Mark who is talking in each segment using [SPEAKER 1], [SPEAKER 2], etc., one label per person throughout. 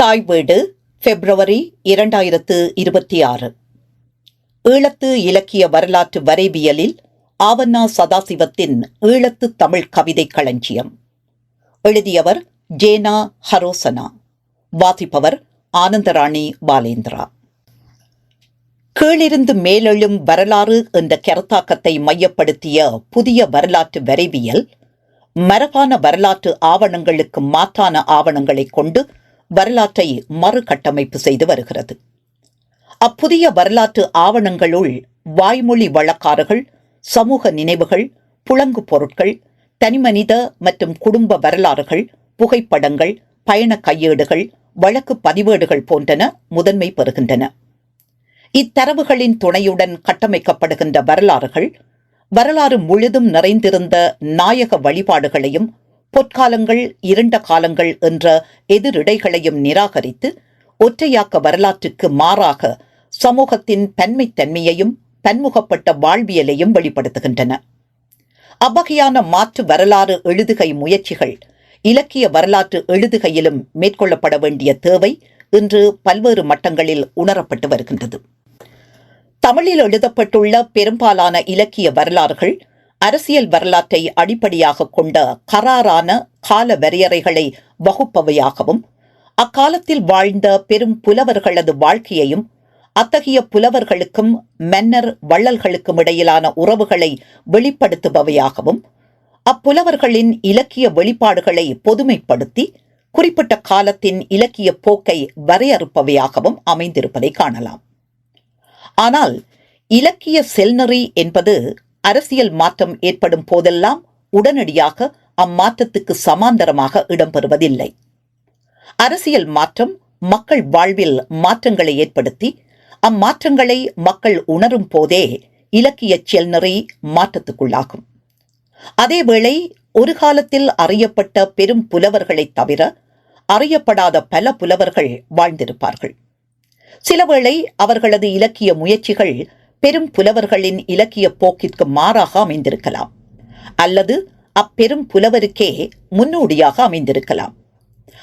[SPEAKER 1] தாய் வீடு பிப்ரவரி இரண்டாயிரத்து இருபத்தி ஆறு. ஈழத்து இலக்கிய வரலாற்று வரைவியலில் ஆவண்ணா சதாசிவத்தின் ஈழத்து தமிழ் கவிதை களஞ்சியம். எழுதியவர் ஜேனா ஹரோசனா. வாசிப்பவர் ஆனந்தராணி பாலேந்திரா. கீழிருந்து மேலெழும் வரலாறு என்ற கருத்தாக்கத்தை மையப்படுத்திய புதிய வரலாற்று வரைவியல் மரபான வரலாற்று ஆவணங்களுக்கு மாற்றான ஆவணங்களை கொண்டு வரலாற்றை மறுகட்டமைப்பு செய்து வருகிறது. அப்புதிய வரலாற்று ஆவணங்களுள் வாய்மொழி வழக்காறுகள் சமூக நினைவுகள் புழங்கு பொருட்கள் தனிமனித மற்றும் குடும்ப வரலாறுகள் புகைப்படங்கள் பயண கையேடுகள் வழக்கு பதிவேடுகள் போன்றன முதன்மை பெறுகின்றன. இத்தரவுகளின் துணையுடன் கட்டமைக்கப்படுகின்ற வரலாறுகள் வரலாறு முழுதும் நிறைந்திருந்த நாயக வழிபாடுகளையும் பொற்காலங்கள் இருண்ட காலங்கள் என்ற எதிரிடைகளையும் நிராகரித்து ஒற்றையாக்க வரலாற்றுக்கு மாறாக சமூகத்தின் பன்மைத்தன்மையையும் பன்முகப்பட்ட வாழ்வியலையும் வெளிப்படுத்துகின்றன. அவ்வகையான மாற்று வரலாறு எழுதுகை முயற்சிகள் இலக்கிய வரலாற்று எழுதுகையிலும் மேற்கொள்ளப்பட வேண்டிய தேவை இன்று பல்வேறு மட்டங்களில் உணரப்பட்டு வருகின்றது. தமிழில் எழுதப்பட்டுள்ள பெரும்பாலான இலக்கிய வரலாறுகள் அரசியல் வரலாற்றை அடிப்படையாக கொண்ட கராரான கால வரையறைகளை வகுப்பவையாகவும் அக்காலத்தில் வாழ்ந்த பெரும் புலவர்களது வாழ்க்கையையும் அத்தகைய புலவர்களுக்கும் மன்னர் வள்ளல்களுக்கும் இடையிலான உறவுகளை வெளிப்படுத்துபவையாகவும் அப்புலவர்களின் இலக்கிய வெளிப்பாடுகளை பொதுமைப்படுத்தி குறிப்பிட்ட காலத்தின் இலக்கிய போக்கை வரையறுப்பவையாகவும் அமைந்திருப்பதை காணலாம். ஆனால் இலக்கிய செல்நெறி என்பது அரசியல் மாற்றம் ஏற்படும் போதெல்லாம் உடனடியாக அம்மாற்றத்துக்கு சமாந்தரமாக இடம்பெறுவதில்லை. அரசியல் மாற்றம் மக்கள் வாழ்வில் மாற்றங்களை ஏற்படுத்தி அம்மாற்றங்களை மக்கள் உணரும் போதே இலக்கிய செல்நெறி மாற்றத்துக்குள்ளாகும். அதேவேளை ஒரு காலத்தில் அறியப்பட்ட பெரும் புலவர்களைத் தவிர அறியப்படாத பல புலவர்கள் வாழ்ந்திருப்பார்கள். சிலவேளை அவர்களது இலக்கிய முயற்சிகள் பெரும் புலவர்களின் இலக்கிய போக்கிற்கு மாறாக அமைந்திருக்கலாம். அல்லது அப்பெரும் புலவருக்கே முன்னோடியாக அமைந்திருக்கலாம்.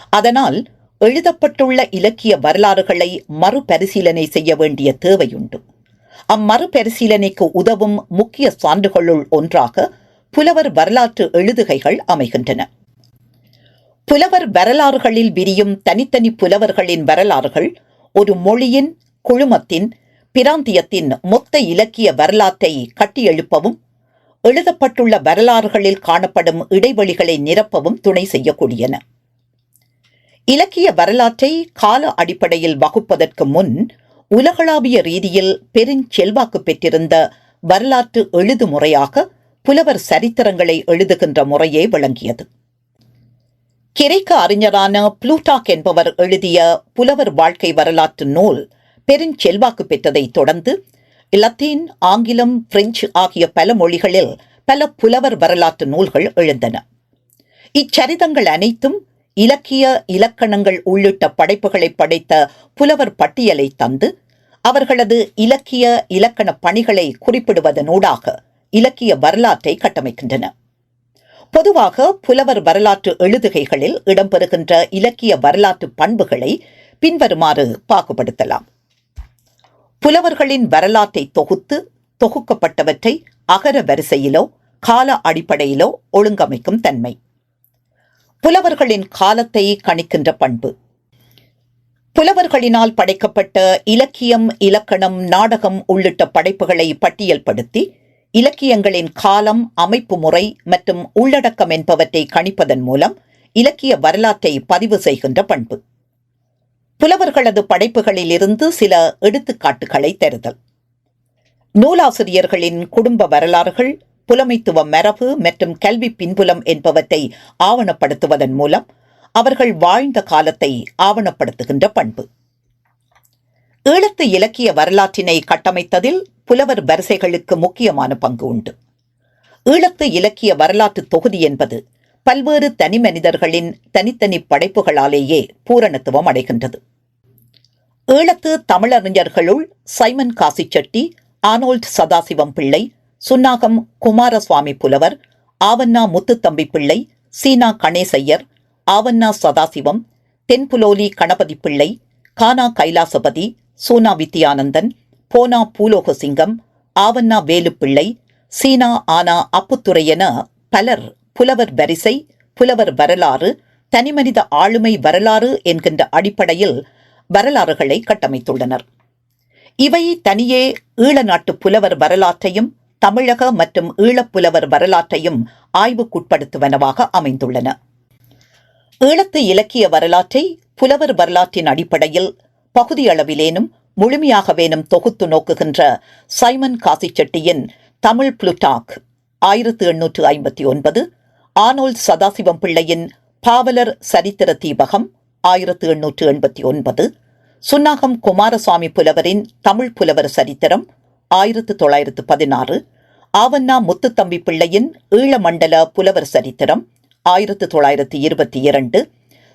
[SPEAKER 1] அதனால் எழுதப்பட்டுள்ள இலக்கிய வரலாறுகளை மறுபரிசீலனை செய்ய வேண்டிய தேவையுண்டு. அம்மறுபரிசீலனைக்கு உதவும் முக்கிய சான்றுகளுள் ஒன்றாக புலவர் வரலாற்று எழுதுகைகள் அமைகின்றன. புலவர் வரலாறுகளில் விரியும் தனித்தனி புலவர்களின் வரலாறுகள் ஒரு மொழியின் குழுமத்தின் பிராந்தியத்தின் மொத்த இலக்கிய வரலாற்றை கட்டியெழுப்பவும் எழுதப்பட்டுள்ள வரலாறுகளில் காணப்படும் இடைவெளிகளை நிரப்பவும் துணை செய்யக்கூடியன. இலக்கிய வரலாற்றை கால அடிப்படையில் வகுப்பதற்கு முன் உலகளாவிய ரீதியில் பெருஞ்செல்வாக்கு பெற்றிருந்த வரலாற்று எழுது முறையாக புலவர் சரித்திரங்களை எழுதுகின்ற முறையே விளங்கியது. கிரேக்க அறிஞரான புளூட்டாக் என்பவர் எழுதிய புலவர் வாழ்க்கை வரலாற்று நூல் பெருஞ்செல்வாக்கு பெற்றதைத் தொடர்ந்து லத்தீன் ஆங்கிலம் பிரெஞ்சு ஆகிய பல மொழிகளில் பல புலவர் வரலாற்று நூல்கள் எழுந்தன. இச்சரிதங்கள் அனைத்தும் இலக்கிய இலக்கணங்கள் உள்ளிட்ட படைப்புகளை படைத்த புலவர் பட்டியலை தந்து அவர்களது இலக்கிய இலக்கண பணிகளை குறிப்பிடுவதனூடாக இலக்கிய வரலாற்றை கட்டமைக்கின்றன. பொதுவாக புலவர் வரலாற்று எழுதுகைகளில் இடம்பெறுகின்ற இலக்கிய வரலாற்று பண்புகளை பின்வருமாறு பாகுபடுத்தலாம். புலவர்களின் வரலாற்றை தொகுத்து தொகுக்கப்பட்டவற்றை அகர வரிசையிலோ கால அடிப்படையிலோ ஒழுங்கமைக்கும் தன்மை. புலவர்களின் காலத்தை கணிக்கின்ற பண்பு. புலவர்களினால் படைக்கப்பட்ட இலக்கியம் இலக்கணம் நாடகம் உள்ளிட்ட படைப்புகளை பட்டியல்படுத்தி இலக்கியங்களின் காலம் அமைப்பு முறை மற்றும் உள்ளடக்கம் என்பவற்றை கணிப்பதன் மூலம் இலக்கிய வரலாற்றை பதிவு செய்கின்ற பண்பு. புலவர்களது படைப்புகளில் இருந்து சில எடுத்துக்காட்டுகளை தருதல். நூலாசிரியர்களின் குடும்ப வரலாறுகள் புலமைத்துவ மரபு மற்றும் கல்வி பின்புலம் என்பவற்றை ஆவணப்படுத்துவதன் மூலம் அவர்கள் வாழ்ந்த காலத்தை ஆவணப்படுத்துகின்ற பண்பு. ஈழத்து இலக்கிய வரலாற்றினை கட்டமைத்ததில் புலவர் வரிசைகளுக்கு முக்கியமான பங்கு உண்டு. ஈழத்து இலக்கிய வரலாற்று தொகுதி என்பது பல்வேறு தனி மனிதர்களின் தனித்தனி படைப்புகளாலேயே பூரணத்துவம் அடைகின்றது. ஈழத்து தமிழறிஞர்களுள் சைமன் காசிச்செட்டி ஆனோல்ட் சதாசிவம் பிள்ளை சுன்னாகம் குமாரசுவாமி புலவர் ஆவண்ணா முத்துத்தம்பி பிள்ளை சீனா கணேசையர் ஆவண்ணா சதாசிவம் தென்புலோலி கணபதி பிள்ளை கானா கைலாசபதி சூனா வித்யானந்தன் போனா பூலோகசிங்கம் ஆவண்ணா வேலுப்பிள்ளை சீனா ஆனா அப்புத்துறை என பலர் புலவர் வரிசை புலவர் வரலாறு தனிமனித ஆளுமை வரலாறு என்கின்ற அடிப்படையில் வரலாறுகளை கட்டமைத்துள்ளனர். இவை தனியே ஈழ நாட்டு புலவர் வரலாற்றையும் தமிழக மற்றும் ஈழப் புலவர் வரலாற்றையும் ஆய்வுக்குட்படுத்துவனவாக அமைந்துள்ளன. ஈழத்து இலக்கிய வரலாற்றை புலவர் வரலாற்றின் அடிப்படையில் பகுதியளவிலேனும் முழுமையாகவேனும் தொகுத்து நோக்குகின்ற சைமன் காசிச்செட்டியின் தமிழ் புளுட்டாக் ஆயிரத்து எண்ணூற்று ஐம்பத்தி ஒன்பது ஆனோல் சதாசிவம் பிள்ளையின் பாவலர் சரித்திர தீபகம் ஆயிரத்து எண்ணூற்று எண்பத்தி ஒன்பது. சுன்னாகம் குமாரசுவாமி புலவரின் தமிழ் புலவர் சரித்திரம் ஆயிரத்து தொள்ளாயிரத்து பதினாறு. ஆவண்ணா முத்துத்தம்பி பிள்ளையின் ஈழமண்டல புலவர் சரித்திரம் ஆயிரத்து தொள்ளாயிரத்து இருபத்தி இரண்டு.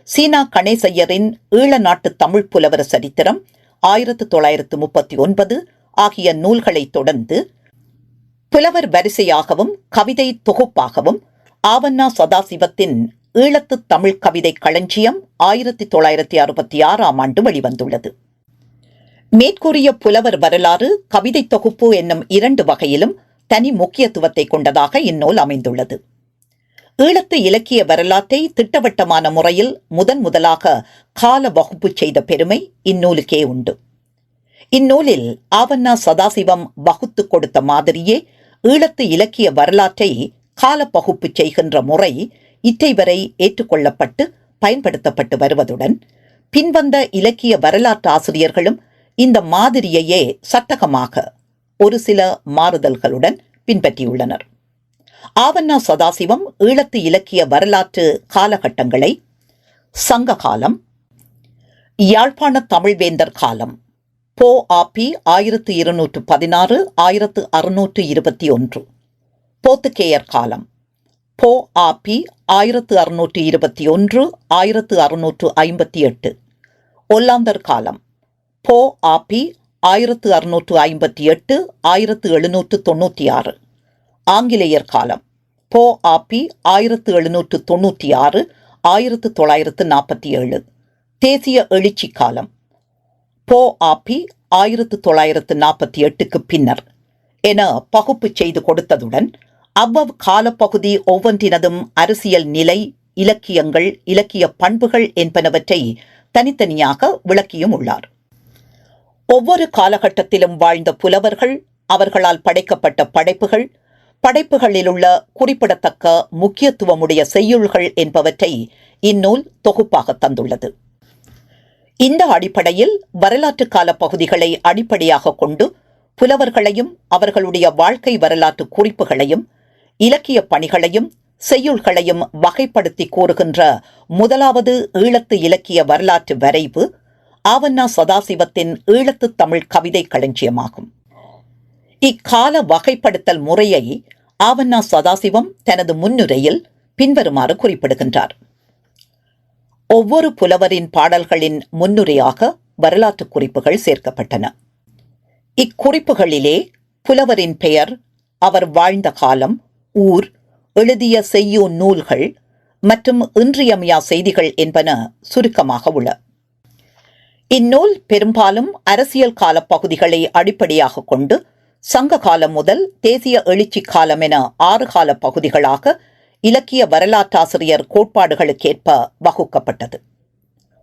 [SPEAKER 1] சீனா கணேசையரின் ஈழ நாட்டு தமிழ் புலவர் சரித்திரம் ஆயிரத்து தொள்ளாயிரத்து முப்பத்தி ஒன்பது ஆகிய நூல்களை தொடர்ந்து புலவர் வரிசையாகவும் கவிதை தொகுப்பாகவும் ஆவண்ணா சதாசிவத்தின் ஈழத்து தமிழ் கவிதை களஞ்சியம் ஆயிரத்தி தொள்ளாயிரத்தி அறுபத்தி ஆறாம் ஆண்டு வெளிவந்துள்ளது. மேற்கூறிய புலவர் வரலாறு கவிதை தொகுப்பு என்னும் இரண்டு வகையிலும் தனி முக்கியத்துவத்தை கொண்டதாக இந்நூல் அமைந்துள்ளது. ஈழத்து இலக்கிய வரலாற்றை திட்டவட்டமான முறையில் முதன் முதலாக கால வகுப்பு செய்த பெருமை இந்நூலுக்கே உண்டு. இந்நூலில் ஆவண்ணா சதாசிவம் வகுத்து கொடுத்த மாதிரியே ஈழத்து இலக்கிய வரலாற்றை காலப்பகுப்பு செய்கின்ற முறை இத்தை வரை ஏற்றுக்கொள்ளப்பட்டு பயன்படுத்தப்பட்டு வருவதுடன் பின்வந்த இலக்கிய வரலாற்று ஆசிரியர்களும் இந்த மாதிரியையே சட்டகமாக ஒரு சில மாறுதல்களுடன் பின்பற்றியுள்ளனர். ஆவண்ணா சதாசிவம் ஈழத்து இலக்கிய வரலாற்று காலகட்டங்களை சங்க காலம் யாழ்ப்பாண தமிழ்வேந்தர் காலம் போ. ஆபி ஆயிரத்து இருநூற்று பதினாறு ஆயிரத்து அறுநூற்று இருபத்தி ஒன்று. போத்துக்கேயர் காலம். போ ஆபி ஆயிரத்து அறுநூற்று இருபத்தி ஒன்று ஆயிரத்து அறுநூற்று ஐம்பத்தி எட்டு. ஒல்லாந்தர் காலம். போ ஆபி ஆயிரத்து அறுநூற்று ஐம்பத்தி எட்டு ஆயிரத்து எழுநூற்று தொண்ணூற்றி ஆறு. ஆங்கிலேயர் காலம். போ ஆபி ஆயிரத்து எழுநூற்று தொண்ணூற்றி ஆறு ஆயிரத்து தொள்ளாயிரத்து நாற்பத்தி ஏழு. தேசிய எழுச்சி காலம். போ ஆபி ஆயிரத்து தொள்ளாயிரத்து நாற்பத்தி எட்டுக்கு பின்னர். என பகுப்பு செய்து கொடுத்ததுடன் அவ்வவ் காலப்பகுதி ஒவ்வொன்றினதும் அரசியல் நிலை இலக்கியங்கள் இலக்கிய பண்புகள் என்பனவற்றை தனித்தனியாக விளக்கியும் உள்ளார். ஒவ்வொரு காலகட்டத்திலும் வாழ்ந்த புலவர்கள் அவர்களால் படைக்கப்பட்ட படைப்புகள் படைப்புகளிலுள்ள குறிப்பிடத்தக்க முக்கியத்துவமுடைய செய்யுள்கள் என்பவற்றை இந்நூல் தொகுப்பாக தந்துள்ளது. இந்த அடிப்படையில் வரலாற்று கால பகுதிகளை அடிப்படையாக கொண்டு புலவர்களையும் அவர்களுடைய வாழ்க்கை வரலாற்று குறிப்புகளையும் இலக்கிய பணிகளையும் செய்யுள்களையும் வகைப்படுத்தி கூறுகின்ற முதலாவது ஈழத்து இலக்கிய வரலாற்று வரைவு ஆவண்ணா சதாசிவத்தின் ஈழத்து தமிழ் கவிதை களஞ்சியமாகும். இக்கால வகைப்படுத்தல் முறையை ஆவண்ணா சதாசிவம் தனது முன்னுரையில் பின்வருமாறு குறிப்பிடுகின்றார். ஒவ்வொரு புலவரின் பாடல்களின் முன்னுரையாக வரலாற்று குறிப்புகள் சேர்க்கப்பட்டன. இக்குறிப்புகளிலே புலவரின் பெயர் அவர் வாழ்ந்த காலம் ஊர் எழுதிய செய்யோ நூல்கள் மற்றும் இன்றியமையா செய்திகள் என்பன சுருக்கமாக உள்ள. இந்நூல் பெரும்பாலும் அரசியல் கால பகுதிகளை அடிப்படையாக கொண்டு சங்க காலம் முதல் தேசிய எழுச்சி காலம் என ஆறு கால பகுதிகளாக இலக்கிய வரலாற்றாசிரியர் கோட்பாடுகளுக்கேற்ப வகுக்கப்பட்டது.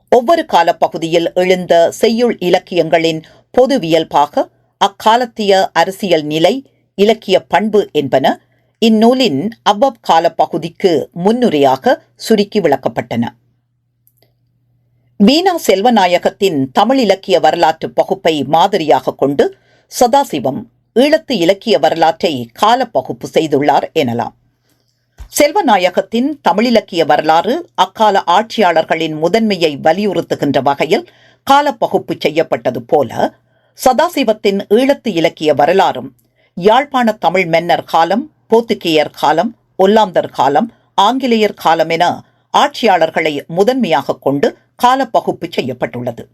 [SPEAKER 1] ஒவ்வொரு காலப்பகுதியில் எழுந்த செய்யுள் இலக்கியங்களின் பொதுவியல்பாக அக்காலத்திய அரசியல் நிலை இலக்கிய பண்பு என்பன இந்நூலின் அவ்வப் கால பகுதிக்கு முன்னுரையாக சுருக்கி விளக்கப்பட்டன. வீணா செல்வநாயகத்தின் தமிழ் இலக்கிய வரலாற்று பகுப்பை மாதிரியாக கொண்டு சதாசிவம் ஈழத்து இலக்கிய வரலாற்றை காலப்பகுப்பு செய்துள்ளார் எனலாம். செல்வநாயகத்தின் தமிழிலக்கிய வரலாறு அக்கால ஆட்சியாளர்களின் முதன்மையை வலியுறுத்துகின்ற வகையில் காலப்பகுப்பு செய்யப்பட்டது போல சதாசிவத்தின் ஈழத்து இலக்கிய வரலாறும் யாழ்ப்பாண தமிழ் மன்னர் காலம் போத்துக்கேயர் காலம் ஒல்லாந்தர் காலம் ஆங்கிலேயர் காலம் என ஆட்சியாளர்களை முதன்மையாக கொண்டு காலப்பகுப்பு செய்யப்பட்டுள்ளது.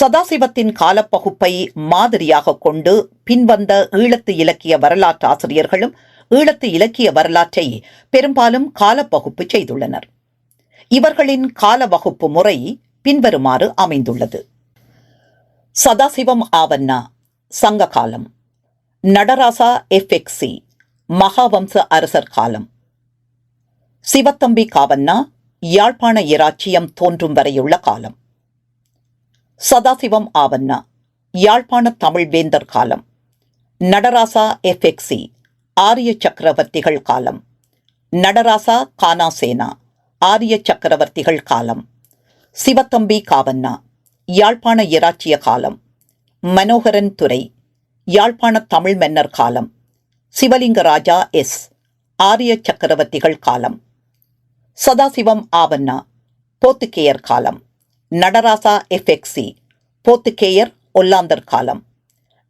[SPEAKER 1] சதாசிவத்தின் காலப்பகுப்பை மாதிரியாக கொண்டு பின்வந்த ஈழத்து இலக்கிய வரலாற்று ஆசிரியர்களும் ஈழத்து இலக்கிய வரலாற்றை பெரும்பாலும் காலப்பகுப்பு செய்துள்ளனர். இவர்களின் கால வகுப்பு முறை பின்வருமாறு அமைந்துள்ளது. சதாசிவம் ஆவண்ணா சங்க காலம். நடராசா எஃப்எக்சி மகாவம்ச அரசர் காலம். சிவத்தம்பி காவண்ணா யாழ்ப்பாண இராச்சியம் தோன்றும் வரையுள்ள காலம். சதாசிவம் ஆவண்ணா யாழ்ப்பாண தமிழ் வேந்தர் காலம். நடராசா எஃப்எக்சி ஆரிய சக்கரவர்த்திகள் காலம். நடராசா கானாசேனா ஆரிய சக்கரவர்த்திகள் காலம். சிவத்தம்பி காவண்ணா யாழ்ப்பாண இராச்சிய காலம். மனோகரன் துறை யாழ்ப்பாண தமிழ் மன்னர் காலம். சிவலிங்கராஜா எஸ். ஆரிய சக்கரவர்த்திகள் காலம். சதாசிவம் ஆவண்ணா போத்துக்கேயர் காலம். நடராசா எஃப்எக்சி போத்துக்கேயர் ஒல்லாந்தர் காலம்.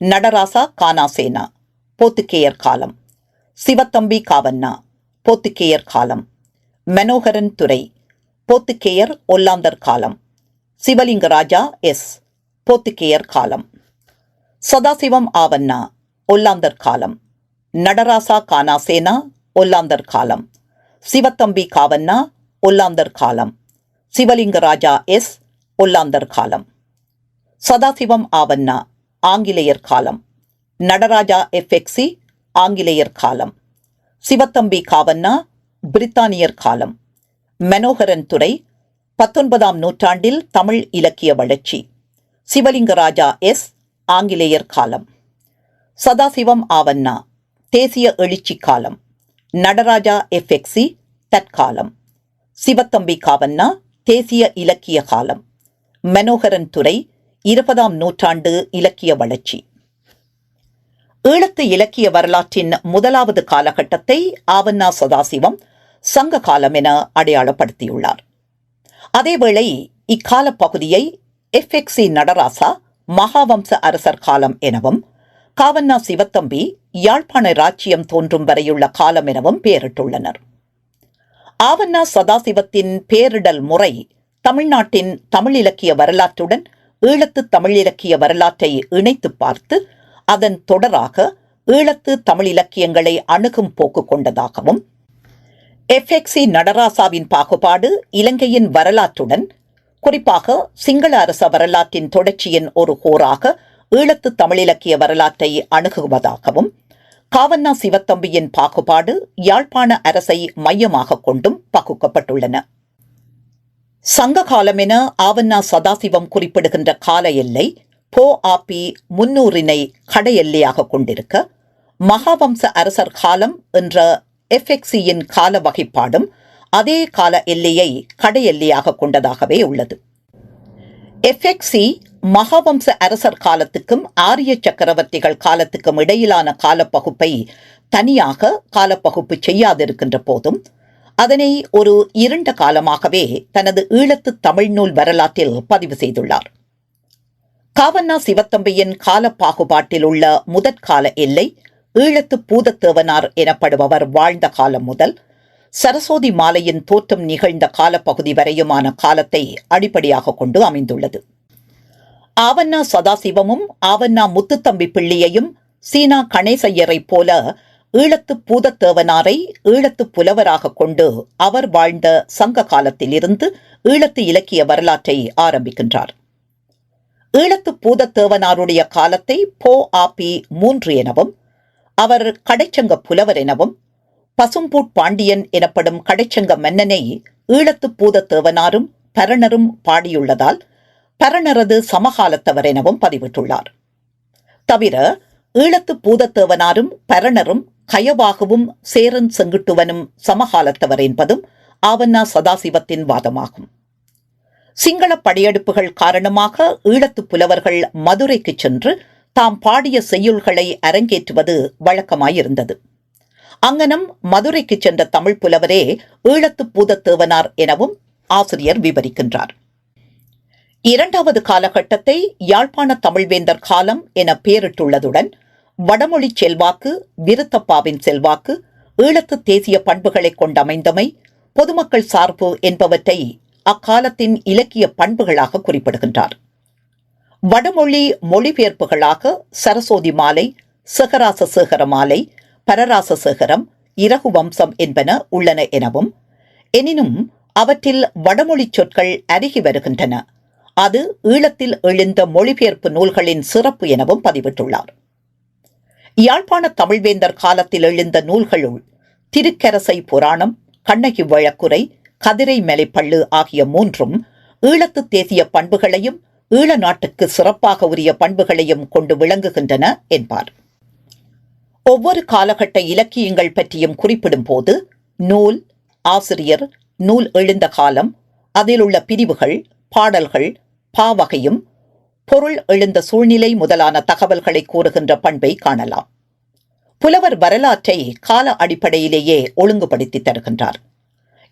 [SPEAKER 1] நடராசா கானாசேனா போத்துக்கேயர் காலம். சிவத்தம்பி காவண்ணா போத்துக்கேயர் காலம். மனோகரன் துறை போத்துக்கேயர் ஒல்லாந்தர் காலம். சிவலிங்கராஜா எஸ் போத்துக்கேயர் காலம். சதாசிவம் ஆவண்ணா ஒல்லாந்தர் காலம். நடராசா கானாசேனா ஒல்லாந்தர் காலம். சிவத்தம்பி காவண்ணா ஒல்லாந்தர் காலம். சிவலிங்கராஜா எஸ் ஒல்லாந்தர் காலம். சதாசிவம் ஆவண்ணா ஆங்கிலேயர் காலம். நடராஜா எஃப்எக்சி ஆங்கிலேயர் காலம். சிவத்தம்பி காவண்ணா பிரித்தானியர் காலம். மனோகரன் துறை பத்தொன்பதாம் நூற்றாண்டில் தமிழ் இலக்கிய வளர்ச்சி. சிவலிங்கராஜா எஸ் ஆங்கிலேயர் காலம். சதாசிவம் ஆவண்ணா தேசிய எழுச்சி காலம். நடராஜா எஃப்எக்சி தற்காலம். சிவத்தம்பி காவண்ணா தேசிய இலக்கிய காலம். மனோகரன் துறை இருபதாம் நூற்றாண்டு இலக்கிய வளர்ச்சி. ஈழத்து இலக்கிய வரலாற்றின் முதலாவது காலகட்டத்தை ஆவண்ணா சதாசிவம் சங்க காலம் என அடையாளப்படுத்தியுள்ளார். அதேவேளை இக்கால பகுதியை எஃப்எக்சி நடராசா மகாவம்ச அரசர் காலம் எனவும் காவண்ணா சிவத்தம்பி யாழ்ப்பாண ராச்சியம் தோன்றும் வரையுள்ள காலம் எனவும் பெயரிட்டுள்ளனர். ஆவண்ணா சதாசிவத்தின் பேரிடல் முறை தமிழ்நாட்டின் தமிழ் இலக்கிய வரலாற்றுடன் ஈழத்து தமிழ் இலக்கிய வரலாற்றை இணைத்து பார்த்து அதன் தொடராக ஈழத்து தமிழ் இலக்கியங்களை அணுகும் போக்கு கொண்டதாகவும் எஃப்எக்சி நடராசாவின் பாகுபாடு இலங்கையின் வரலாற்றுடன் குறிப்பாக சிங்கள அரச வரலாற்றின் தொடர்ச்சியின் ஒரு கோராக ஈழத்து தமிழிலக்கிய வரலாற்றை அணுகுவதாகவும் காவண்ணா சிவத்தம்பியின் பாகுபாடு யாழ்ப்பாண அரசை மையமாக கொண்டும் பகுக்கப்பட்டுள்ளன. சங்க காலம் என ஆவண்ணா சதாசிவம் குறிப்பிடுகின்ற கால எல்லை போ ஆபி முன்னூறினை கடை எல்லையாக கொண்டிருக்க மகாவம்ச அரசர் காலம் என்ற எஃப்எக்சியின் கால வகைப்பாடும் அதே கால எல்லையை கடை எல்லையாக கொண்டதாகவே உள்ளது. எஃப்எக்சி மகாவம்ச அரசர் காலத்துக்கும் ஆரிய சக்கரவர்த்திகள் காலத்துக்கும் இடையிலான காலப்பகுப்பை தனியாக காலப்பகுப்பு செய்யாதிருக்கின்ற போதும் அதனை ஒரு இருண்ட காலமாகவே தனது ஈழத்து தமிழ்நூல் வரலாற்றில் பதிவு செய்துள்ளார். காவண்ணா சிவத்தம்பியின் கால பாகுபாட்டில் உள்ள முதற்கால எல்லை ஈழத்து பூதத்தேவனார் எனப்படுபவர் வாழ்ந்த காலம் முதல் சரஸ்வதி மாலையின் தோற்றம் நிகழ்ந்த காலப்பகுதி வரையுமான காலத்தை அடிப்படையாக கொண்டு அமைந்துள்ளது. ஆவண்ணா சதாசிவமும் ஆவண்ணா முத்துத்தம்பி பிள்ளையையும் சீனா கணேசையரைப் போல ஈழத்து பூதத்தேவனாரை ஈழத்து புலவராக கொண்டு அவர் வாழ்ந்த சங்க காலத்திலிருந்து ஈழத்து இலக்கிய வரலாற்றை ஆரம்பிக்கின்றார். ஈழத்து பூதத்தேவனாருடைய காலத்தை போ ஆபி மூன்று எனவும் அவர் கடைச்சங்க புலவர் எனவும் பசும்பூட் பாண்டியன் எனப்படும் கடைச்சங்க மன்னனை ஈழத்து பூதத்தேவனாரும் பரணரும் பாடியுள்ளதால் பரணரது சமகாலத்தவர் எனவும் பதிவிட்டுள்ளார். தவிர ஈழத்து பூதத்தேவனாரும் பரணரும் கயவாகவும் சேரன் செங்குட்டுவனும் சமகாலத்தவர் என்பதும் ஆவண்ணா சதாசிவத்தின் வாதமாகும். சிங்கள படையெடுப்புகள் காரணமாக ஈழத்து புலவர்கள் மதுரைக்கு சென்று தாம் பாடிய செய்யுள்களை அரங்கேற்றுவது வழக்கமாயிருந்தது. அங்கனம் மதுரைக்கு சென்ற தமிழ் புலவரே ஈழத்து பூதத்தேவனார் எனவும் ஆசிரியர் விவரிக்கின்றார். இரண்டாவது காலகட்டத்தை யாழ்ப்பாண தமிழ்வேந்தர் காலம் என பெயரிட்டுள்ளதுடன் வடமொழி செல்வாக்கு விருத்தப்பாவின் செல்வாக்கு ஈழத்து தேசிய பண்புகளை கொண்டமைந்தமை பொதுமக்கள் சார்பு என்பவற்றை அக்காலத்தின் இலக்கிய பண்புகளாக குறிப்பிடுகின்றார். வடமொழி மொழிபெயர்ப்புகளாக சரஸ்வதி மாலை சேகராச சேகர மாலை பரராச சேகரம் இரகு வம்சம் என்பன உள்ளன எனவும் எனினும் அவற்றில் வடமொழிச் சொற்கள் அருகி வருகின்றன. அது ஈழத்தில் எழுந்த மொழிபெயர்ப்பு நூல்களின் சிறப்பு எனவும் பதிவிட்டுள்ளார். யாழ்ப்பாண தமிழ்வேந்தர் காலத்தில் எழுந்த நூல்களுள் திருக்கரசை புராணம் கண்ணகி வழக்குரை கதிரை மலைப்பள்ளு ஆகிய மூன்றும் ஈழத்து தேசிய பண்புகளையும் ஈழ நாட்டுக்கு சிறப்பாக உரிய பண்புகளையும் கொண்டு விளங்குகின்றன என்பார். ஒவ்வொரு காலகட்ட இலக்கியங்கள் பற்றியும் குறிப்பிடும் போது நூல் ஆசிரியர் நூல் எழுந்த காலம் அதில் உள்ள பிரிவுகள் பாடல்கள் பாவகையும் பொருள் எழுந்த சூழ்நிலை முதலான தகவல்களை கூறுகின்ற பண்பை காணலாம். புலவர் வரலாற்றை கால அடிப்படையிலேயே ஒழுங்குபடுத்தி தருகின்றார்.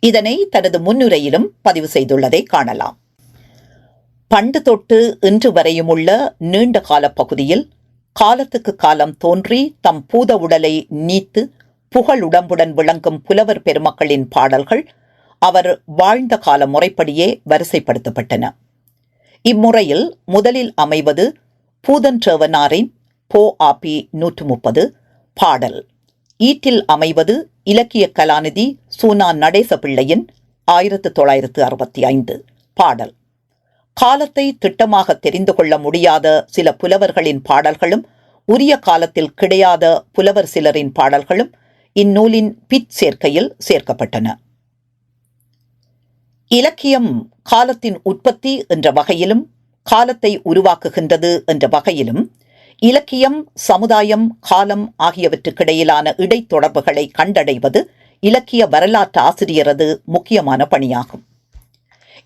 [SPEAKER 1] இதனை தனது முன்னுரையிலும் பதிவு செய்துள்ளதை காணலாம். பண்டு தொட்டு இன்று வரையும் உள்ள நீண்ட கால பகுதியில் காலத்துக்கு காலம் தோன்றி தம் பூத உடலை நீத்து புகழ் உடம்புடன் விளங்கும் புலவர் பெருமக்களின் பாடல்கள் அவர் வாழ்ந்த கால முறைப்படியே வரிசைப்படுத்தப்பட்டன. இம்முறையில் முதலில் அமைவது பூதன்றவனாரின் போ ஆபி நூற்று முப்பது பாடல். ஈட்டில் அமைவது இலக்கிய கலாநிதி சூனா நடேச பிள்ளையின் ஆயிரத்து தொள்ளாயிரத்து அறுபத்தி ஐந்து பாடல். காலத்தை திட்டமாக தெரிந்து கொள்ள முடியாத சில புலவர்களின் பாடல்களும் உரிய காலத்தில் கிடையாத புலவர் சிலரின் பாடல்களும் இந்நூலின் பிற் சேர்க்கையில் சேர்க்கப்பட்டன. இலக்கியம் காலத்தின் உற்பத்தி என்ற வகையிலும் காலத்தை உருவாக்குகின்றது என்ற வகையிலும் இலக்கியம் சமுதாயம் காலம் ஆகியவற்றுக்கிடையிலான இடைத்தொடர்புகளை கண்டடைவது இலக்கிய வரலாற்று ஆசிரியரது முக்கியமான பணியாகும்.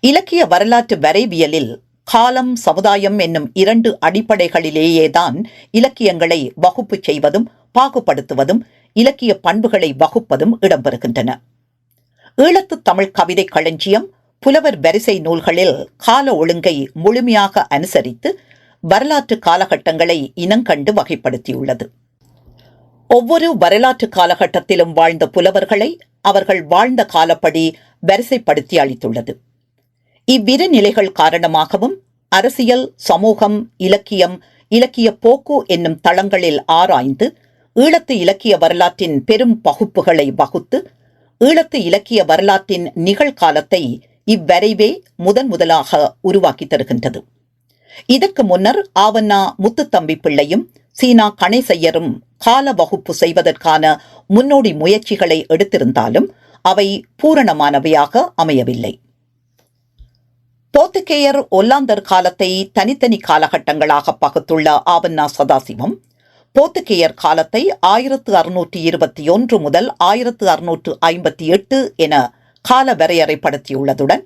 [SPEAKER 1] இலக்கிய வரலாற்று வரைவியலில் காலம் சமுதாயம் என்னும் இரண்டு அடிப்படைகளிலேயேதான் இலக்கியங்களை வகுப்பு செய்வதும் பாகுபடுத்துவதும் இலக்கிய பண்புகளை வகுப்பதும் இடம்பெறுகின்றன. ஈழத்து தமிழ் கவிதை களஞ்சியம் புலவர் வரிசை நூல்களில் கால ஒழுங்கை முழுமையாக அனுசரித்து வரலாற்று காலகட்டங்களை இனங்கண்டு வகைப்படுத்தியுள்ளது. ஒவ்வொரு வரலாற்று காலகட்டத்திலும் வாழ்ந்த புலவர்களை அவர்கள் வாழ்ந்த காலப்படி வரிசைப்படுத்தி அளித்துள்ளது. இவ்விரு நிலைகள் காரணமாகவும் அரசியல் சமூகம் இலக்கியம் இலக்கிய போக்கு என்னும் தளங்களில் ஆராய்ந்து ஈழத்து இலக்கிய வரலாற்றின் பெரும் பகுப்புகளை வகுத்து ஈழத்து இலக்கிய வரலாற்றின் நிகழ்காலத்தை இவ்வரைவே முதன் முதலாக உருவாக்கி தருகின்றது இதற்கு முன்னர் ஆவண்ணா முத்துத்தம்பி பிள்ளையும் சீனா கணேசையரும் கால வகுப்பு செய்வதற்கான முன்னோடி முயற்சிகளை எடுத்திருந்தாலும் அவை பூரணமானவையாக அமையவில்லை. போர்த்துகேயர் ஒல்லாந்தர் காலத்தை தனித்தனி காலகட்டங்களாக பகுத்துள்ள ஆவண்ணா சதாசிவம் போர்த்துகேயர் காலத்தை ஆயிரத்து அறுநூற்றி இருபத்தி ஒன்று முதல் ஆயிரத்து அறுநூற்று ஐம்பத்தி எட்டு என கால வரையறைப்படுத்தியுள்ளதுடன்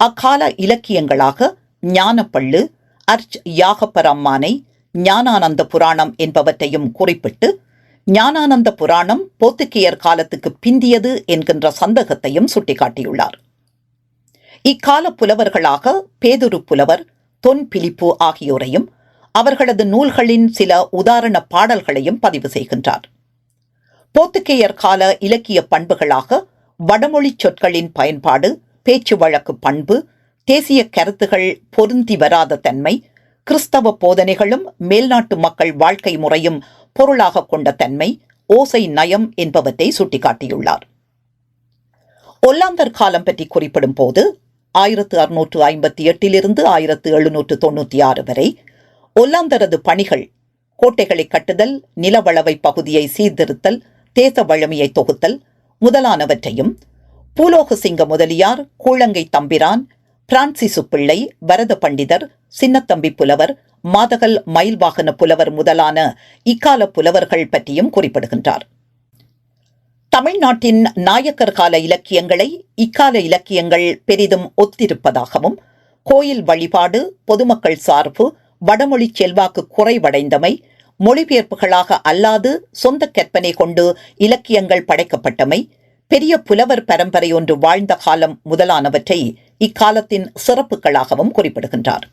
[SPEAKER 1] அக்கால இலக்கியங்களாக ஞானப்பள்ளு அர்ச் யாகப்பரம்மானை ஞானானந்த புராணம் என்பவற்றையும் குறிப்பிட்டு ஞானானந்த புராணம் போத்துக்கியர் காலத்துக்கு பிந்தியது என்கின்ற சந்தேகத்தையும் சுட்டிக்காட்டியுள்ளார். இக்கால புலவர்களாக பேதுரு புலவர் தொன் பிலிப்பு ஆகியோரையும் அவர்களது நூல்களின் சில உதாரண பாடல்களையும் பதிவு செய்கின்றார். போத்துக்கேயர் கால இலக்கிய பண்புகளாக வடமொழி சொற்களின் பயன்பாடு பேச்சு வழக்கு பண்பு தேசிய கருத்துகள் பொருந்தி வராத தன்மை கிறிஸ்தவ போதனைகளும் மேல்நாட்டு மக்கள் வாழ்க்கை முறையும் பொருளாக கொண்ட தன்மை ஓசை நயம் என்பவற்றை சுட்டிக்காட்டியுள்ளார். ஒல்லாந்தர் காலம் பற்றி குறிப்பிடும் போது ஆயிரத்து அறுநூற்று ஐம்பத்தி எட்டிலிருந்து ஆயிரத்து எழுநூற்று தொண்ணூற்றி ஆறு வரை ஒல்லாந்தரது பணிகள் கோட்டைகளை கட்டுதல் நிலவளவை பகுதியை சீர்திருத்தல் தேச வழமையை தொகுத்தல் முதலானவற்றையும் பூலோக சிங்க முதலியார் கூழங்கை தம்பிரான் பிரான்சிசு பிள்ளை வரத பண்டிதர் சின்னத்தம்பி புலவர் மாதகல் மயில்வாகன புலவர் முதலான இக்கால புலவர்கள் பற்றியும் குறிப்பிடுகின்றார். தமிழ்நாட்டின் நாயக்கர் கால இலக்கியங்களை இக்கால இலக்கியங்கள் பெரிதும் ஒத்திருப்பதாகவும் கோயில் வழிபாடு பொதுமக்கள் சார்பு வடமொழி செல்வாக்கு குறைவடைந்தமை மொழிபெயர்ப்புகளாக அல்லாது சொந்த கற்பனை கொண்டு இலக்கியங்கள் படைக்கப்பட்டமை பெரிய புலவர் பரம்பரை ஒன்று வாழ்ந்த காலம் முதலானவற்றை இக்காலத்தின் சிறப்புகளாகவும் குறிப்பிடுகின்றார்.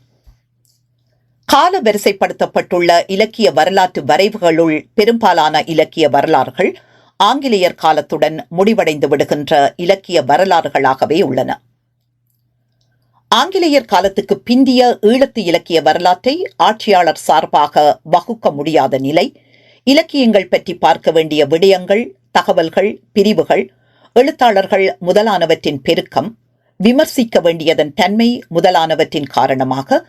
[SPEAKER 1] கால வரிசைப்படுத்தப்பட்டுள்ள இலக்கிய வரலாற்று வரைவுகளுள் பெரும்பாலான இலக்கிய வரலாறுகள் ஆங்கிலேயர் காலத்துடன் முடிவடைந்து விடுகின்ற இலக்கிய வரலாறுகளாகவே உள்ளன. ஆங்கிலேயர் காலத்துக்கு பிந்திய ஈழத்து இலக்கிய வரலாற்றை ஆட்சியாளர் சார்பாக வகுக்க முடியாத நிலை. இலக்கியங்கள் பற்றி பார்க்க வேண்டிய விடயங்கள் தகவல்கள் பிரிவுகள் எழுத்தாளர்கள் முதலானவற்றின் பெருக்கம் விமர்சிக்க வேண்டியதன் தன்மை முதலானவற்றின் காரணமாக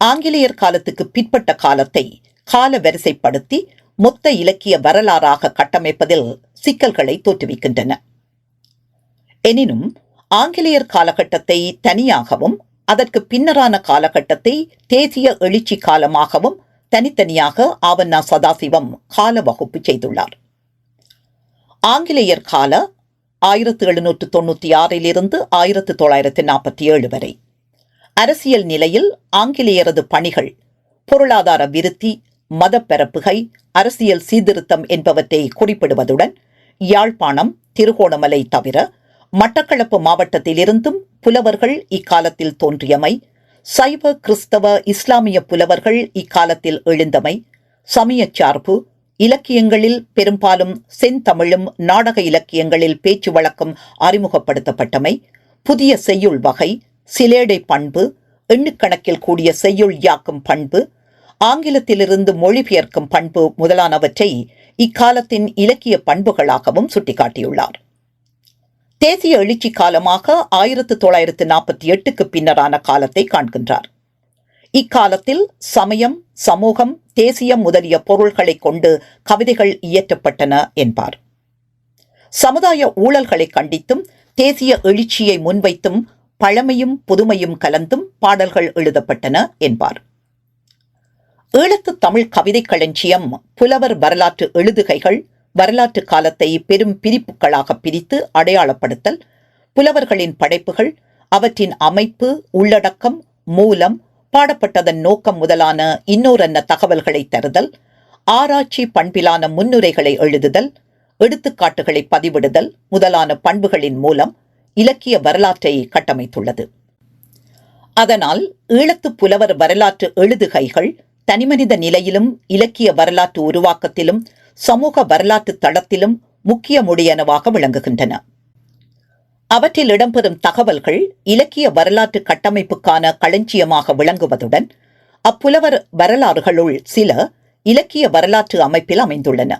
[SPEAKER 1] ஆங்கிலேயர் காலத்துக்கு பிற்பட்ட காலத்தை கால வரிசைப்படுத்தி மொத்த இலக்கிய வரலாறாக கட்டமைப்பதில் சிக்கல்களை தோற்றுவிக்கின்றன. எனினும் ஆங்கிலேயர் காலகட்டத்தை தனியாகவும் அதற்கு பின்னரான காலகட்டத்தை தேசிய எழுச்சி காலமாகவும் தனித்தனியாக ஆவண்ணா சதாசிவம் கால வகுப்பு செய்துள்ளார். ஆங்கிலேயர் கால ஆயிரத்து எழுநூற்று தொண்ணூற்றி ஆறிலிருந்து ஆயிரத்து தொள்ளாயிரத்து நாற்பத்தி ஏழு வரை. அரசியல் நிலையில் ஆங்கிலேயரது பணிகள் பொருளாதார விருத்தி மதப்பரப்புகை அரசியல் சீர்திருத்தம் என்பவற்றை குறிப்பிடுவதுடன் யாழ்ப்பாணம் திருகோணமலை தவிர மட்டக்களப்பு மாவட்டத்திலிருந்தும் புலவர்கள் இக்காலத்தில் தோன்றியமை சைவ கிறிஸ்தவ இஸ்லாமிய புலவர்கள் இக்காலத்தில் எழுந்தமை சமயச் சார்பு இலக்கியங்களில் பெரும்பாலும் செந்தமிழும் நாடக இலக்கியங்களில் பேச்சு வழக்கம் அறிமுகப்படுத்தப்பட்டமை புதிய செய்யுள் வகை சிலேடை பண்பு எண்ணுக்கணக்கில் கூடிய செய்யுள் யாக்கும் பண்பு ஆங்கிலத்திலிருந்து மொழிபெயர்க்கும் பண்பு முதலானவற்றை இக்காலத்தின் இலக்கிய பண்புகளாகவும் சுட்டிக்காட்டியுள்ளார். தேசிய எழுச்சி காலமாக ஆயிரத்து தொள்ளாயிரத்து நாற்பத்தி எட்டுக்கு பின்னரான காலத்தை காண்கின்றார். இக்காலத்தில் சமயம் சமூகம் தேசியம் முதலிய பொருள்களை கொண்டு கவிதைகள் இயற்றப்பட்டன என்பார். சமுதாய ஊழல்களை கண்டித்தும் தேசிய எழுச்சியை முன்வைத்தும் பழமையும் புதுமையும் கலந்தும் பாடல்கள் எழுதப்பட்டன என்பார். ஈழத்து தமிழ் கவிதை களஞ்சியம் புலவர் வரலாற்று எழுதுகைகள் வரலாற்று காலத்தை பெரும் பிரிப்புகளாக பிரித்து அடையாளப்படுத்தல் புலவர்களின் படைப்புகள் அவற்றின் அமைப்பு உள்ளடக்கம் மூலம் பாடப்பட்டதன் நோக்கம் முதலான இன்னோரன்ன தகவல்களை தருதல் ஆராய்ச்சி பண்பிலான முன்னுரைகளை எழுதுதல் எடுத்துக்காட்டுகளை பதிவிடுதல் முதலான பண்புகளின் மூலம் இலக்கிய வரலாற்றை கட்டமைத்துள்ளது. அதனால் ஈழத்து புலவர் வரலாற்று எழுதுகைகள் தனிமனித நிலையிலும் இலக்கிய வரலாற்று உருவாக்கத்திலும் சமூக வரலாற்று தளத்திலும் முக்கிய முடியனவாக விளங்குகின்றன. அவற்றில் இடம்பெறும் தகவல்கள் இலக்கிய வரலாற்று கட்டமைப்புக்கான களஞ்சியமாக விளங்குவதுடன் அப்புலவர் வரலாறுகளுள் சில இலக்கிய வரலாற்று அமைப்பில் அமைந்துள்ளன.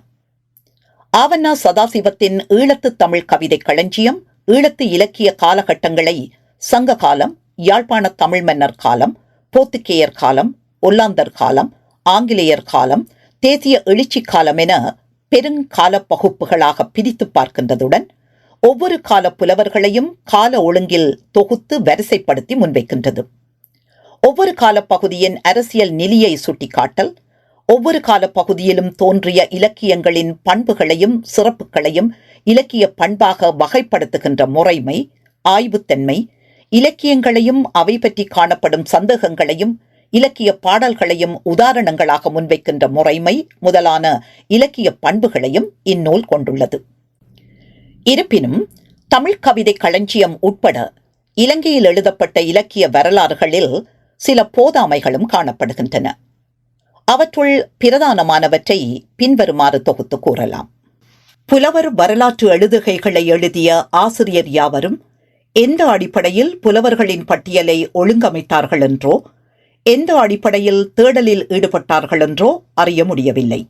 [SPEAKER 1] ஆவண்ணா சதாசிவத்தின் ஈழத்து தமிழ் கவிதை களஞ்சியம் ஈழத்து இலக்கிய காலகட்டங்களை சங்க காலம் யாழ்ப்பாண தமிழ் மன்னர் காலம் போத்துக்கேயர் காலம் ஒல்லாந்தர் காலம் ஆங்கிலேயர் காலம் தேசிய எழுச்சி காலம் என பெருங்கால பகுப்புகளாக பிரித்து பார்க்கின்றதுடன் ஒவ்வொரு கால புலவர்களையும் கால ஒழுங்கில் தொகுத்து வரிசைப்படுத்தி முன்வைக்கின்றது. ஒவ்வொரு காலப்பகுதியின் அரசியல் நிலையை சுட்டிக்காட்டல் ஒவ்வொரு காலப்பகுதியிலும் தோன்றிய இலக்கியங்களின் பண்புகளையும் சிறப்புகளையும் இலக்கிய பண்பாக வகைப்படுத்துகின்ற முறைமை ஆய்வுத்தன்மை இலக்கியங்களையும் அவை பற்றி காணப்படும் சந்தேகங்களையும் இலக்கிய பாடல்களையும் உதாரணங்களாக முன்வைக்கின்ற முறைமை முதலான இலக்கிய பண்புகளையும் இந்நூல் கொண்டுள்ளது. இருப்பினும் தமிழ் கவிதை களஞ்சியம் உட்பட இலங்கையில் எழுதப்பட்ட இலக்கிய வரலாறுகளில் சில போதாமைகளும் காணப்படுகின்றன. அவற்றுள் பிரதானமானவற்றை பின்வருமாறு தொகுத்து கூறலாம். புலவர் வரலாற்று எழுதுகைகளை எழுதிய ஆசிரியர் யாவரும் எந்த அடிப்படையில் புலவர்களின் பட்டியலை ஒழுங்கமைத்தார்கள் என்றோ எந்த அடிப்படையில் தேடலில் ஈடுபட்டார்கள் என்றோ அறிய முடியவில்லை.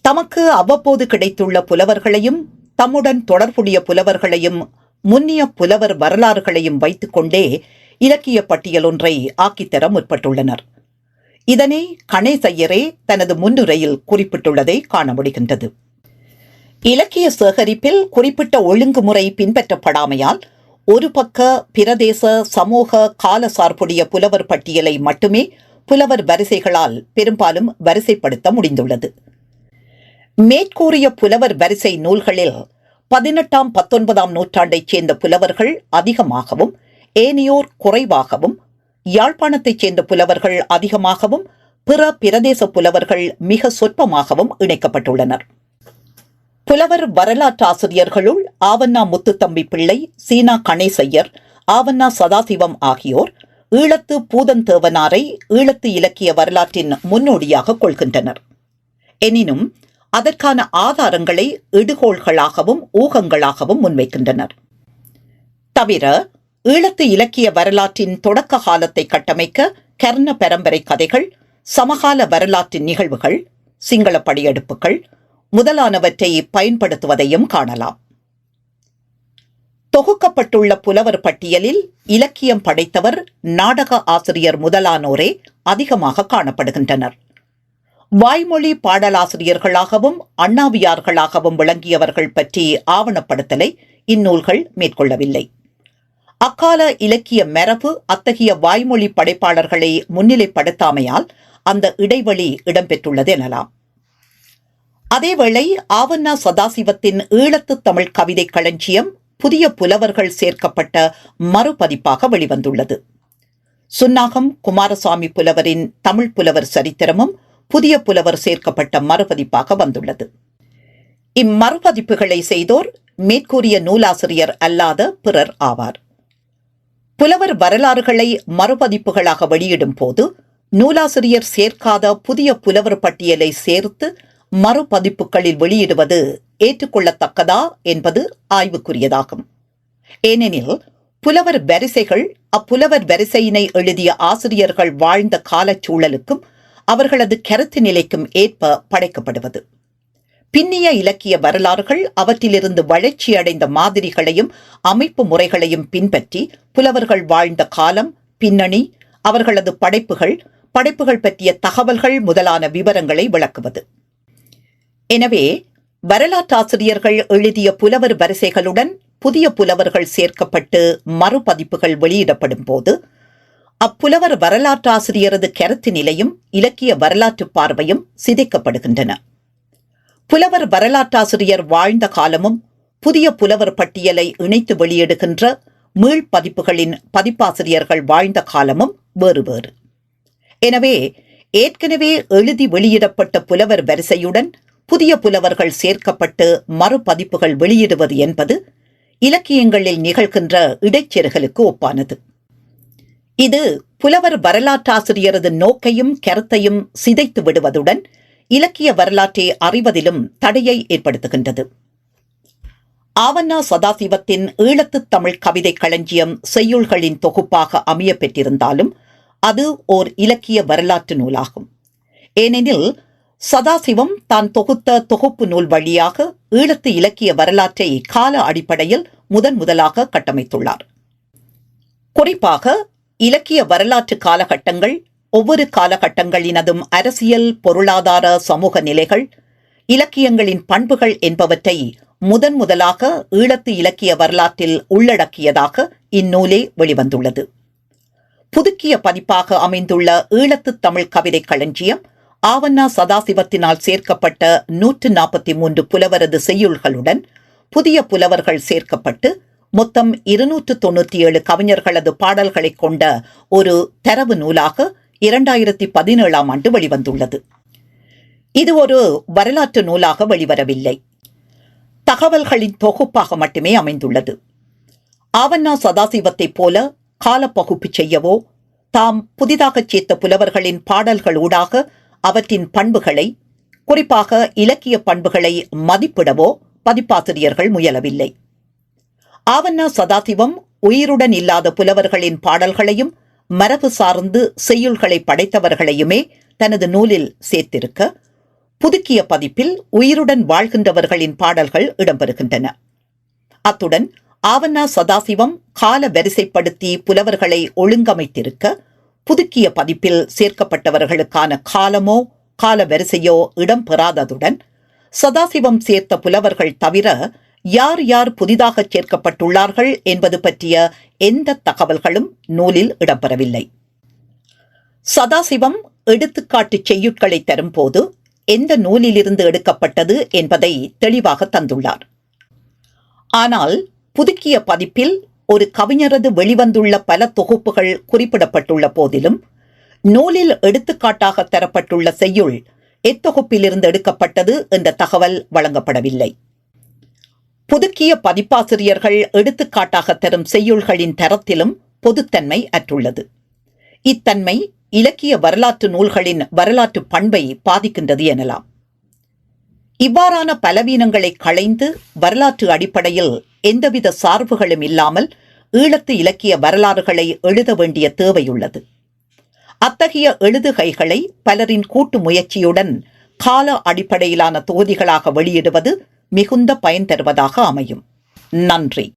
[SPEAKER 1] தமக்கு அவ்வப்போது கிடைத்துள்ள புலவர்களையும் தம்முடன் தொடர்புடைய புலவர்களையும் முன்னிய புலவர் வரலாறுகளையும் வைத்துக்கொண்டே இலக்கிய பட்டியல் ஒன்றை ஆக்கித்தர முற்பட்டுள்ளனர். இதனை கணேசையரே தனது முன்னுரையில் குறிப்பிட்டுள்ளதை காண முடிகின்றது. இலக்கிய சேகரிப்பில் குறிப்பிட்ட ஒழுங்குமுறை பின்பற்றப்படாமையால் ஒரு பக்க பிரதேச சமூக கால சார்புடைய புலவர் பட்டியலை மட்டுமே புலவர் வரிசைகளால் பெரும்பாலும் வரிசைப்படுத்த முடிந்துள்ளது. மேற்கூறிய புலவர் வரிசை நூல்களில் பதினெட்டாம் பத்தொன்பதாம் நூற்றாண்டைச் சேர்ந்த புலவர்கள் அதிகமாகவும் ஏனையோர் குறைவாகவும் யாழ்ப்பாணத்தைச் சேர்ந்த புலவர்கள் அதிகமாகவும் பிற பிரதேச புலவர்கள் மிக சொற்பமாகவும் இணைக்கப்பட்டுள்ளனர். புலவர் வரலாற்று ஆசிரியர்களுள் ஆவண்ணா முத்துத்தம்பி பிள்ளை சீனா கணேசையர் ஆவண்ணா சதாசிவம் ஆகியோர் ஈழத்து பூதன் தேவனாரை ஈழத்து இலக்கிய வரலாற்றின் முன்னோடியாக கொள்கின்றனர். எனினும் அதற்கான ஆதாரங்களை இடுகோள்களாகவும் ஊகங்களாகவும் முன்வைக்கின்றனர். தவிர ஈழத்து இலக்கிய வரலாற்றின் தொடக்க காலத்தை கட்டமைக்க கர்ண பரம்பரை கதைகள் சமகால வரலாற்றின் நிகழ்வுகள் சிங்கள படியெடுப்புகள் முதலானவற்றை பயன்படுத்துவதையும் காணலாம். தொகுக்கப்பட்டுள்ள புலவர் பட்டியலில் இலக்கியம் படைத்தவர் நாடக ஆசிரியர் முதலானோரே அதிகமாக காணப்படுகின்றனர். வாய்மொழி பாடலாசிரியர்களாகவும் அண்ணாவியார்களாகவும் விளங்கியவர்கள் பற்றி ஆவணப்படுத்தலை இந்நூல்கள் மேற்கொள்ளவில்லை. அக்கால இலக்கிய மரபு அத்தகைய வாய்மொழி படைப்பாளர்களை முன்னிலைப்படுத்தாமையால் அந்த இடைவெளி இடம்பெற்றுள்ளது எனலாம். அதேவேளை ஆவண்ணா சதாசிவத்தின் ஈழத்து தமிழ் கவிதை களஞ்சியம் புதிய புலவர்கள் சேர்க்கப்பட்ட மறுபதிப்பாக வெளிவந்துள்ளது. சுன்னாகம் குமாரசாமி புலவரின் தமிழ் புலவர் சரித்திரமும் புதிய புலவர் சேர்க்கப்பட்ட மறுபதிப்பாக வந்துள்ளது. இம்மறுபதிப்புகளை செய்தோர் மேற்கூறிய நூலாசிரியர் அல்லாத பிறர் ஆவார். புலவர் வரலாறுகளை மறுபதிப்புகளாக வெளியிடும் போது நூலாசிரியர் சேர்க்காத புதிய புலவர் பட்டியலை சேர்த்து மறுபதிப்புகளில் வெளியிடுவது ஏற்றுக்கொள்ளத்தக்கதா என்பது ஆய்வுக்குரியதாகும். ஏனெனில் புலவர் வரிசைகள் அப்புலவர் வரிசையினை எழுதிய ஆசிரியர்கள் வாழ்ந்த காலச்சூழலுக்கும் அவர்களது கருத்து நிலைக்கும் ஏற்ப படைக்கப்படுவது. பின்னிய இலக்கிய வரலாறுகள் அவற்றிலிருந்து வளர்ச்சி அடைந்த மாதிரிகளையும் அமைப்பு முறைகளையும் பின்பற்றி புலவர்கள் வாழ்ந்த காலம் பின்னணி அவர்களது படைப்புகள் படைப்புகள் பற்றிய தகவல்கள் முதலான விவரங்களை விளக்குவது. எனவே வரலாற்றாசிரியர்கள் எழுதிய புலவர் வரிசைகளுடன் புதிய புலவர்கள் சேர்க்கப்பட்டு மறுபதிப்புகள் வெளியிடப்படும் போது அப்புலவர் வரலாற்றாசிரியரது கருத்து நிலையும் இலக்கிய வரலாற்று பார்வையும் சிதைக்கப்படுகின்றன. புலவர் வரலாற்றாசிரியர் வாழ்ந்த காலமும் புதிய புலவர் பட்டியலை இணைத்து வெளியிடுகின்ற மீள்பதிப்புகளின் பதிப்பாசிரியர்கள் வாழ்ந்த காலமும் வேறு வேறு. எனவே ஏற்கனவே எழுதி வெளியிடப்பட்ட புலவர் வரிசையுடன் புதிய புலவர்கள் சேர்க்கப்பட்டு மறுபதிப்புகள் வெளியிடுவது என்பது இலக்கியங்களில் நிகழ்கின்ற இடைச்செருகலுக்கு ஒப்பானது. இது புலவர் வரலாற்றாசிரியரது நோக்கையும் கருத்தையும் சிதைத்து விடுவதுடன் இலக்கிய வரலாற்றை அறிவதிலும் தடையை ஏற்படுத்துகின்றது. ஆவண்ணா சதாசிவத்தின் ஈழத்து தமிழ் கவிதை களஞ்சியம் செய்யுள்களின் தொகுப்பாக அமைய பெற்றிருந்தாலும் அது ஓர் இலக்கிய வரலாற்று நூலாகும். ஏனெனில் சதாசிவம் தான் தொகுத்த தொகுப்பு நூல் வழியாக ஈழத்து இலக்கிய வரலாற்றை கால அடிப்படையில் முதன் முதலாக கட்டமைத்துள்ளார். குறிப்பாக இலக்கிய வரலாற்று காலகட்டங்கள் ஒவ்வொரு காலகட்டங்களினதும் அரசியல் பொருளாதார சமூக நிலைகள் இலக்கியங்களின் பண்புகள் என்பவற்றை முதன் முதலாக ஈழத்து இலக்கிய வரலாற்றில் உள்ளடக்கியதாக இந்நூலே வெளிவந்துள்ளது. புதுக்கிய பதிப்பாக அமைந்துள்ள ஈழத்து தமிழ் கவிதை களஞ்சியம் ஆவண்ணா சதாசிவத்தினால் சேர்க்கப்பட்ட நூற்று நாற்பத்தி மூன்று புலவரது செய்யுள்களுடன் புதிய புலவர்கள் சேர்க்கப்பட்டு மொத்தம் இருநூற்று தொண்ணூற்றி ஏழு கவிஞர்களது பாடல்களை கொண்ட ஒரு தரவு நூலாக இரண்டாயிரத்தி பதினேழாம் ஆண்டு வெளிவந்துள்ளது. இது ஒரு வரலாற்று நூலாக வெளிவரவில்லை. தகவல்களின் தொகுப்பாக மட்டுமே அமைந்துள்ளது. ஆவண்ணா சதாசிவத்தைப் போல காலப்பகுப்பு செய்யவோ தாம் புதிதாக சேர்த்த புலவர்களின் பாடல்கள் ஊடாக அவற்றின் பண்புகளை குறிப்பாக இலக்கிய பண்புகளை மதிப்பிடவோ பதிப்பாசிரியர்கள் முயலவில்லை. ஆவண்ணா சதாசிவம் உயிருடன் இல்லாத புலவர்களின் பாடல்களையும் மரபு சார்ந்து செய்யுள்களை படைத்தவர்களையுமே தனது நூலில் சேர்த்திருக்க புதுக்கிய பதிப்பில் உயிருடன் வாழ்கின்றவர்களின் பாடல்கள் இடம்பெறுகின்றன. அத்துடன் ஆவண்ணா சதாசிவம் கால வரிசைப்படுத்தி புலவர்களை ஒழுங்கமைத்திருக்க புதுக்கிய பதிப்பில் சேர்க்கப்பட்டவர்களுக்கான காலமோ கால வரிசையோ இடம்பெறாததுடன் சதாசிவம் சேர்த்த புலவர்கள் தவிர யார் யார் புதிதாக சேர்க்கப்பட்டுள்ளார்கள் என்பது பற்றிய எந்த தகவல்களும் நூலில் இடம்பெறவில்லை. சதாசிவம் எடுத்துக்காட்டு செய்யுட்களை தரும்போது எந்த நூலிலிருந்து எடுக்கப்பட்டது என்பதை தெளிவாக தந்துள்ளார். ஆனால் புதுக்கிய பதிப்பில் ஒரு கவிஞரது வெளிவந்துள்ள பல தொகுப்புகள் குறிப்பிடப்பட்டுள்ள போதிலும் நூலில் எடுத்துக்காட்டாக தரப்பட்டுள்ள செய்யுள் எத்தொகுப்பிலிருந்து எடுக்கப்பட்டது என்ற தகவல் வழங்கப்படவில்லை. புதுக்கிய பதிப்பாசிரியர்கள் எடுத்துக்காட்டாக தரும் செய்யுள்களின் தரத்திலும் பொதுத்தன்மை அற்றுள்ளது. இத்தன்மை இலக்கிய வரலாற்று நூல்களின் வரலாற்று பண்பை பாதிக்கின்றது எனலாம். இவ்வாறான பலவீனங்களை களைந்து வரலாற்று அடிப்படையில் எந்தவித சார்புகளும் இல்லாமல் ஈழத்து இலக்கிய வரலாறுகளை எழுத வேண்டிய தேவையுள்ளது. அத்தகைய எழுதுகைகளை பலரின் கூட்டு முயற்சியுடன் கால அடிப்படையிலான தொகுதிகளாக வெளியிடுவது மிகுந்த பயன் தருவதாக அமையும். நன்றி.